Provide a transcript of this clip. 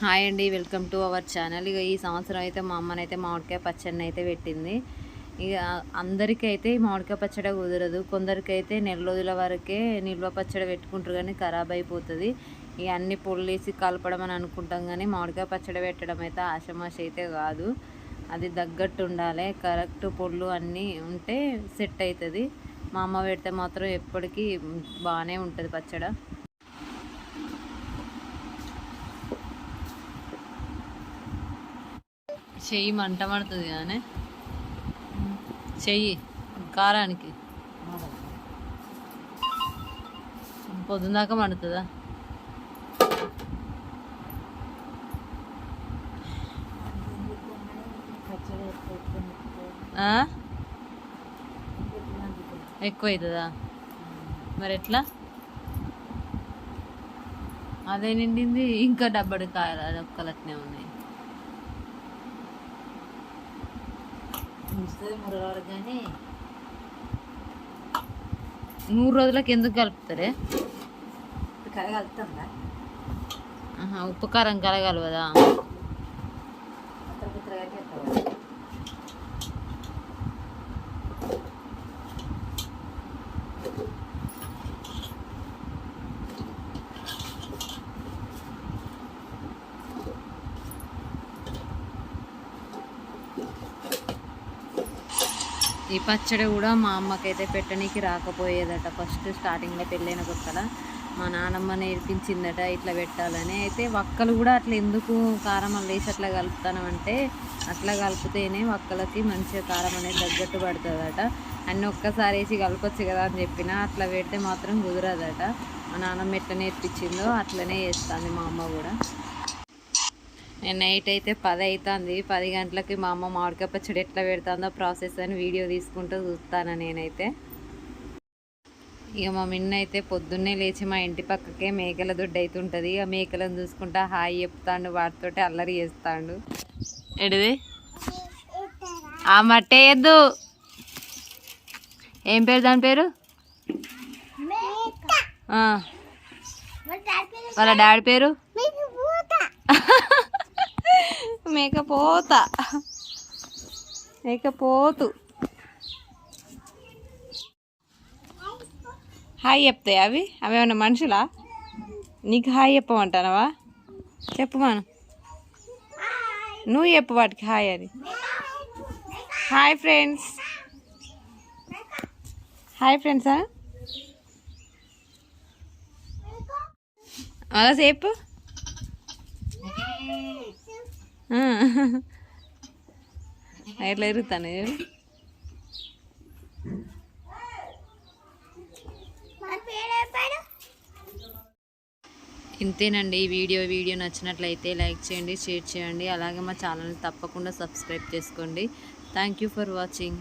Hi అండి welcome to our channel. ఇక ఈ సంవత్సరం అయితే మా అమ్మనైతే మామిడికాయ పచ్చడిని అయితే పెట్టింది. ఇక అందరికీ అయితే మామిడికాయ పచ్చడి కుదరదు. కొందరికైతే నెల రోజుల వరకే నిల్వ పచ్చడి పెట్టుకుంటారు కానీ ఖరాబ్ అయిపోతుంది. ఇక అన్ని పొల్లేసి కలపడం అని అనుకుంటాం కానీ మామిడికాయ పచ్చడి పెట్టడం అయితే ఆషమాష అయితే కాదు. అది తగ్గట్టు ఉండాలి. కరెక్ట్ పొళ్ళు అన్నీ ఉంటే సెట్ అవుతుంది మా అమ్మ పెడితే మాత్రం ఎప్పటికీ బాగానే ఉంటుంది పచ్చడి. చెయ్యి మంట పడుతుంది కానీ చెయ్యి కారానికి. పొద్దున్నాక దాకా మండుతుందా? ఎక్కువ అవుతుందా? మరి ఎట్లా? అదే నిండింది ఇంకా డబ్బడి కాయలు ఒక్కలట్నే ఉన్నాయి. మూడు రోజులకి ఎందుకు కలుపుతారే? కలగలుగుతుందా ఉప్పు కారం కలగలవదా ఈ పచ్చడి కూడా మా అమ్మకైతే పెట్టనీకి రాకపోయేదట. ఫస్ట్ స్టార్టింగ్లో పెళ్ళైన కొత్తల. మా నానమ్మ నేర్పించిందట ఇట్లా పెట్టాలని. అయితే వక్కలు కూడా అట్లా ఎందుకు కారం వేసి అట్లా కలుపుతానంటే అట్లా కలిపితేనే వక్కలకి మంచిగా కారం అనేది తగ్గట్టు పడుతుందట. అన్నీ ఒక్కసారి వేసి కలపచ్చు కదా అని చెప్పిన అట్లా పెడితే మాత్రం కుదరదట. మా నాన్నమ్మ ఎట్లా నేర్పించిందో అట్లనే చేస్తుంది మా అమ్మ కూడా. నైట్ అయితే పది అవుతుంది పది గంటలకి మా అమ్మ మామిడికాయ పచ్చడి ఎట్లా పెడుతుందో ప్రాసెస్ అని వీడియో తీసుకుంటూ చూస్తాను నేనైతే. ఇక మా మిన్న అయితే పొద్దున్నే లేచి మా ఇంటి పక్కకే మేకల దొడ్డు అవుతుంటుంది ఇక మేకలను చూసుకుంటా హాయ్ చెప్తాడు వాటితోటి అల్లరి చేస్తాడు. ఎడిది ఆ మట్టేయద్దు ఏం పేరు దాని పేరు? ఆ. వాళ్ళ డాడీ పేరు మేకపోత. మేకపోతు. హాయ్ చెప్తాయి అవి? అవి ఏమన్నా మనుషులా? నీకు హాయ్ చెప్పమంటానవా? చెప్పు మనం. నువ్వు చెప్పు వాటికి హాయ్ అని. Hi friends. Hi friends? అలా సేపు ఎట్లా ఎరుగుతాను ఇంతేనండి ఈ వీడియో. వీడియో నచ్చినట్లయితే లైక్ చేయండి షేర్ చేయండి. అలాగే మా ఛానల్ని తప్పకుండా సబ్స్క్రైబ్ చేసుకోండి. Thank you for watching